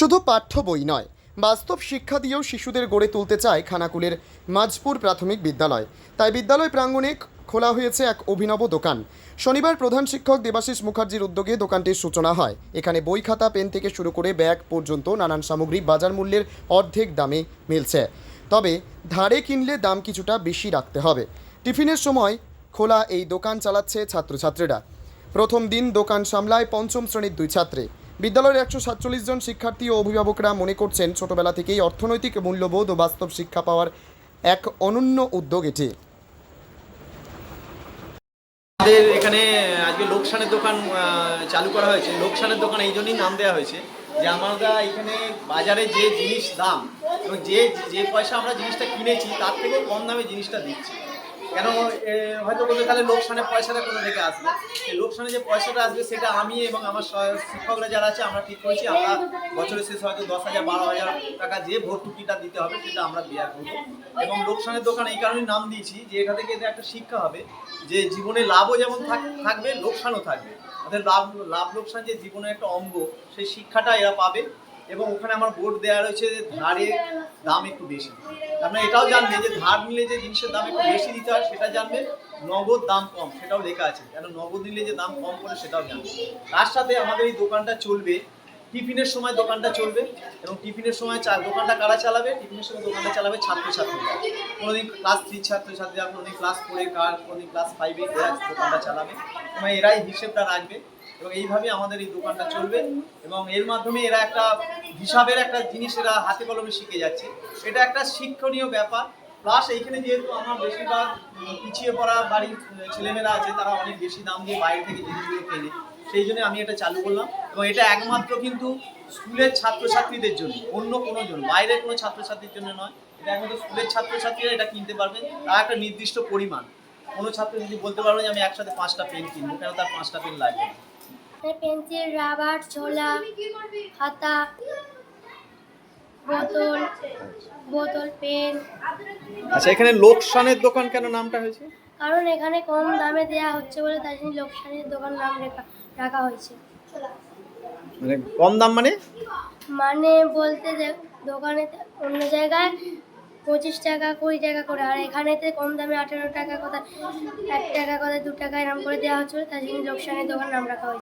শুধু পাঠ্য বই নয়, বাস্তব শিক্ষা দিয়েও শিশুদের গড়ে তুলতে চায় খানাকুলের মাঝপুর প্রাথমিক বিদ্যালয়। তাই বিদ্যালয় প্রাঙ্গণে খোলা হয়েছে এক অভিনব দোকান। শনিবার প্রধান শিক্ষক দেবাশিস মুখার্জির উদ্যোগে দোকানটির সূচনা হয়। এখানে বই খাতা, পেন থেকে শুরু করে ব্যাগ পর্যন্ত নানান সামগ্রী বাজার মূল্যের অর্ধেক দামে মিলছে। তবে ধারে কিনলে দাম কিছুটা বেশি রাখতে হবে। টিফিনের সময় খোলা এই দোকান চালাচ্ছে ছাত্রছাত্রীরা। প্রথম দিন দোকান সামলায় পঞ্চম শ্রেণির দুই ছাত্রী। বিদ্যালয়ের একশো সাতচল্লিশ জন শিক্ষার্থী ও অভিভাবকরা মনে করছেন ছোটবেলা থেকেই অর্থনৈতিক মূল্যবোধ ও বাস্তব শিক্ষা পাওয়ার এক অনন্য উদ্যোগ এটি। আমাদের এখানে আজকে লোকসানের দোকান চালু করা হয়েছে। লোকসানের দোকান এই জন্যই নাম দেওয়া হয়েছে যে আমরা এখানে বাজারে যে জিনিস দাম এবং যে যে পয়সা আমরা জিনিসটা কিনেছি, তার থেকে কম দামে জিনিসটা দিচ্ছি। কেন হয়তো বলতে তাহলে লোকসানের পয়সাটা কোনো থেকে আসবে? লোকসানে যে পয়সাটা আসবে, সেটা আমি এবং আমার শিক্ষকরা যারা আছে, আমরা ঠিক করেছি। আমরা বছরের শেষে হয়তো দশ হাজার, বারো হাজার টাকা যে ভর্তুকিটা দিতে হবে, সেটা আমরা বিয়ার করব। এবং লোকসানের দোকান এই কারণেই নাম দিয়েছি যে এটা থেকে এদের একটা শিক্ষা হবে, যে জীবনে লাভও যেমন থাক- থাকবে, লোকসানও থাকবে। অর্থাৎ লাভ লাভ লোকসান যে জীবনের একটা অঙ্গ, সেই শিক্ষাটা এরা পাবে। এবং ওখানে আমার বোর্ড দেওয়া রয়েছে যে ধারে দাম একটু বেশি। আপনারা এটাও জানবে যে ধার নিলে যে জিনিসের দাম একটু বেশি দিতে হয়, সেটা জানবে। নগদ দাম কম, সেটাও লেখা আছে। কেন নগদ নিলে যে দাম কম করে সেটাও জানবে। তার সাথে আমাদের এই দোকানটা চলবে। টিফিনের সময় দোকানটা চলবে এবং টিফিনের সময় চা দোকানটা কারা চালাবে? টিফিনের সময় দোকানটা চালাবে ছাত্রছাত্রীরা। কোনোদিন ক্লাস থ্রি ছাত্রছাত্রীরা, কোনোদিন ক্লাস ফোরে কার, কোনোদিন ক্লাস ফাইভে দোকানটা চালাবে। এবং এরাই হিসেবটা রাখবে। এবং এইভাবে আমাদের এই দোকানটা চলবে। এবং এর মাধ্যমে এরা একটা হিসাবের একটা জিনিস এরা হাতে কলমে শিখে যাচ্ছে। এটা একটা শিক্ষণীয় ব্যাপার। প্লাস এইখানে যেহেতু আমার বেশিরভাগ পিছিয়ে পড়া বাড়ির ছেলেমেয়েরা আছে, তারা অনেক বেশি দাম দিয়ে বাইরে থেকে জিনিসগুলো কেনে। সেই জন্য আমি এটা চালু করলাম। এবং এটা একমাত্র কিন্তু স্কুলের ছাত্রছাত্রীদের জন্য, অন্য কোনো জন্য, বাইরের কোনো ছাত্রছাত্রীর জন্য নয়। এটা একমাত্র স্কুলের ছাত্রছাত্রীরা এটা কিনতে পারবেন তার একটা নির্দিষ্ট পরিমাণ। কোনো ছাত্র যদি বলতে পারবে যে আমি একসাথে পাঁচটা পেন কিনবো, কেন তার পাঁচটা পেন লাগবে। পেন্সিল রাবার ছোলা খাতা বোতল বোতল পেন। আচ্ছা এখানে লোকসানের দোকান কেন নামটা হয়েছে? কারণ এখানে কম দামে দেয়া হচ্ছে বলে তাই জন্য লোকসানের দোকান নাম রেখা রাখা হয়েছে। মানে কম দাম মানে? মানে বলতে যে দোকানে অন্য জায়গায় পঁচিশ টাকা কুড়ি টাকা করে আর এখানেতে কম দামে আঠেরো টাকা কথা এক টাকা কথা দু টাকা এরকম করে দেওয়া হচ্ছে তাই জন্য লোকসানের দোকান নাম রাখা হয়েছে।